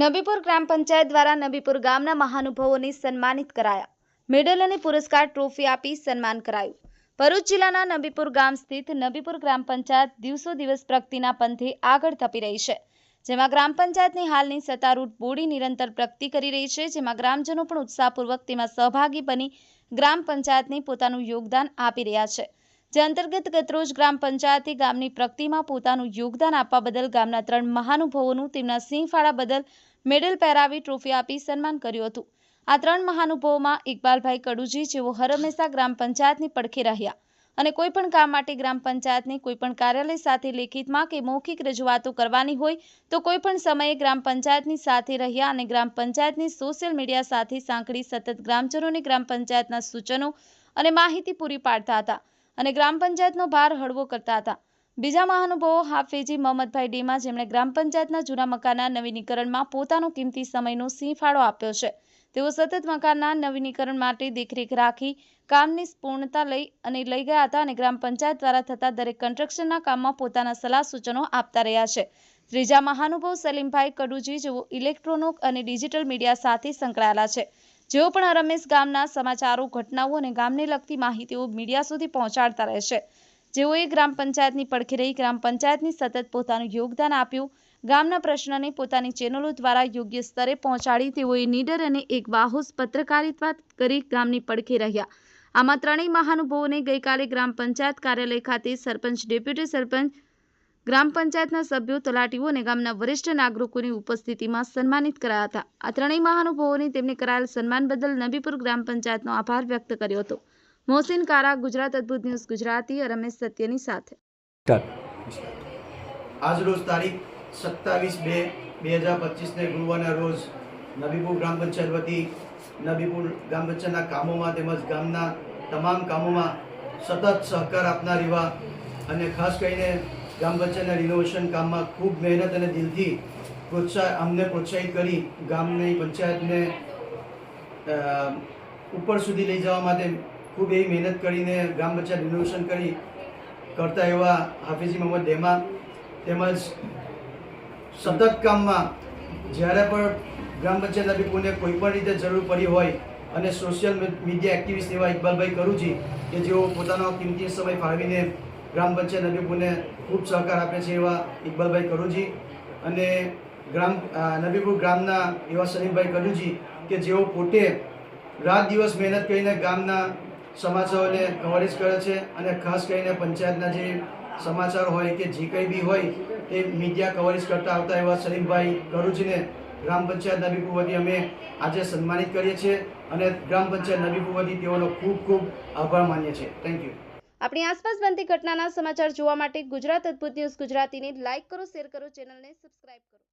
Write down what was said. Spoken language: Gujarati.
નબીપુર ગ્રામ પંચાયત દ્વારા નબીપુર ગામના મહાનુભાવોને સન્માનિત કરાયા. મેડલ અને પુરસ્કાર ટ્રોફી આપી સન્માન કરાયું. ભરૂચ જિલ્લાના નબીપુર ગામ સ્થિત નબીપુર ગ્રામ પંચાયત દિવસો દિવસ પ્રગતિના પંથે આગળ ધપી રહી છે. જેમાં ગ્રામ પંચાયતની હાલની સત્તારૂઢ બોડી નિરંતર પ્રગતિ કરી રહી છે. જેમાં ગ્રામજનો પણ ઉત્સાહપૂર્વક તેમાં સહભાગી બની ગ્રામ પંચાયતને પોતાનું યોગદાન આપી રહ્યા છે. જે અંતર્ગત ગતરોજ ગ્રામ પંચાયતે ગામની પ્રગતિમાં પોતાનું યોગદાન આપવા બદલ ગામના ત્રણ મહાનુભાવોનું તેમના સિંહ ફાળા બદલ મેડલ પહેરાવી ટ્રોફી આપી સન્માન કર્યું હતું. આ ત્રણ મહાનુભાવોમાં ઇકબાલભાઈ કડુજી જેઓ હરમેશા ગ્રામ પંચાયતની પડખે રહ્યા અને કોઈ પણ કામ માટે ગ્રામ પંચાયતની કોઈ પણ કાર્યાલય સાથે લેખિતમાં કે મૌખિક રજૂઆતો કરવાની હોય તો કોઈપણ સમયે ગ્રામ પંચાયતની સાથે રહ્યા અને ગ્રામ પંચાયતની સોશિયલ મીડિયા સાથે સાંકળી સતત ગ્રામજનોને ગ્રામ પંચાયતના સૂચનો અને માહિતી પૂરી પાડતા હતા અને ગ્રામ પંચાયતનો ભાર હળવો કરતા હતા. બીજા મહાનુભાવો હાફેજી મોહમ્મદભાઈ ડેમા જેમણે ગ્રામ પંચાયતના જૂના મકાનના નવીનીકરણમાં પોતાનો કિંમતી સમયનો સિંહ ફાળો આપ્યો છે. તેઓ સતત મકાનના નવીનીકરણ માટે દેખરેખ રાખી કામની પૂર્ણતા લઈ અને લઈ ગયા હતા અને ગ્રામ પંચાયત દ્વારા થતા દરેક કન્સ્ટ્રક્શનના કામમાં પોતાના સલાહ સૂચનો આપતા રહ્યા છે. ત્રીજા મહાનુભાવ સલીમભાઈ કડુજી જેઓ ઇલેક્ટ્રોનિક અને ડિજિટલ મીડિયા સાથે સંકળાયેલા છે. જેઓ પણ રમેશ ગામના સમાચારો, ઘટનાઓ અને ગામને લગતી માહિતીઓ મીડિયા સુધી પહોંચાડતા રહે છે. જેઓએ ગ્રામ પંચાયતની પડખે રહી ગ્રામ પંચાયતની સતત પોતાનું યોગદાન આપ્યું. ગામના પ્રશ્નને પોતાની ચેનલો દ્વારા યોગ્ય સ્તરે પહોંચાડી તેઓએ નીડર અને એક બાહોશ પત્રકારિતા કરી ગામની પડખે રહ્યા. આમાં ત્રણેય મહાનુભાવોને ગઈકાલે ગ્રામ પંચાયત કાર્યાલય ખાતે સરપંચ, ડેપ્યુટી સરપંચ, ગ્રામ પંચાયતના સભ્યો, તલાટીઓ અને ગામના વરિષ્ઠ નાગરિકોની ઉપસ્થિતિમાં સન્માનિત કરાયા હતા. આ ત્રણેય મહાનુભાવોને તેમને કરાયેલ સન્માન બદલ નબીપુર ગ્રામ પંચાયતનો આભાર વ્યક્ત કર્યો હતો. મોહસિન કારા ગુજરાત અદ્ભુત ન્યૂઝ ગુજરાતી રમેશ સત્યની સાથે. આજ રોજ તારીખ સત્તાવીસ બે બે હજાર પચીસને ગુરુવારના રોજ નબીપુર ગ્રામ પંચાયત વતી નબીપુર ગ્રામ પંચાયતના કામોમાં તેમજ ગામના તમામ કામોમાં સતત સહકાર આપનાર એવા અને ખાસ કરીને ગ્રામ પંચાયતના રિનોવેશન કામમાં ખૂબ મહેનત અને દિલથી પ્રોત્સાહ અમને પ્રોત્સાહિત કરી ગામની પંચાયતને અ, ઉપર સુધી લઈ જવા માટે ખૂબ એવી મહેનત કરીને ગ્રામ પંચાયત રિનોવેશન કરી કરતા એવા હાફિઝી મોહમ્મદ ડેમા તેમજ સતત કામમાં જ્યારે પણ ગ્રામ પંચાયત નબીપુરને કોઈ પણ રીતે જરૂર પડી હોય અને સોશિયલ મીડિયા એક્ટિવિસ્ટ એવા ઇકબાલભાઈ કરુજી કે જેઓ પોતાનો કિંમતી સમય ફાળવીને ગ્રામ પંચાયત નબીપુરને ખૂબ સહકાર આપે છે એવા ઇકબાલભાઈ કરુજી અને ગ્રામ નબીપુર ગ્રામના એવા સલીમભાઈ કરુજી કે જેઓ પોતે રાત દિવસ મહેનત કરીને ગામના સમાચારોને કવરેજ કરે છે અને ખાસ કરીને પંચાયતના જે સમાચાર હોય કે જે કંઈ બી હોય તે મીડિયા કવરેજ કરતા આવતા એવા સલીમભાઈ કરુજીને ગ્રામ પંચાયત નબીપુર વતી અમે આજે સન્માનિત કરીએ છીએ અને ગ્રામ પંચાયત નબીપુર વતી તેઓનો ખૂબ ખૂબ આભાર માનીએ છીએ. થેન્ક યુ આપણી આસપાસ બનતી ઘટનાના સમાચાર જોવા માટે ગુજરાત અદ્ભુત ન્યૂઝ ગુજરાતીને લાઇક કરો, શેર કરો, ચેનલને સબસ્ક્રાઇબ કરો.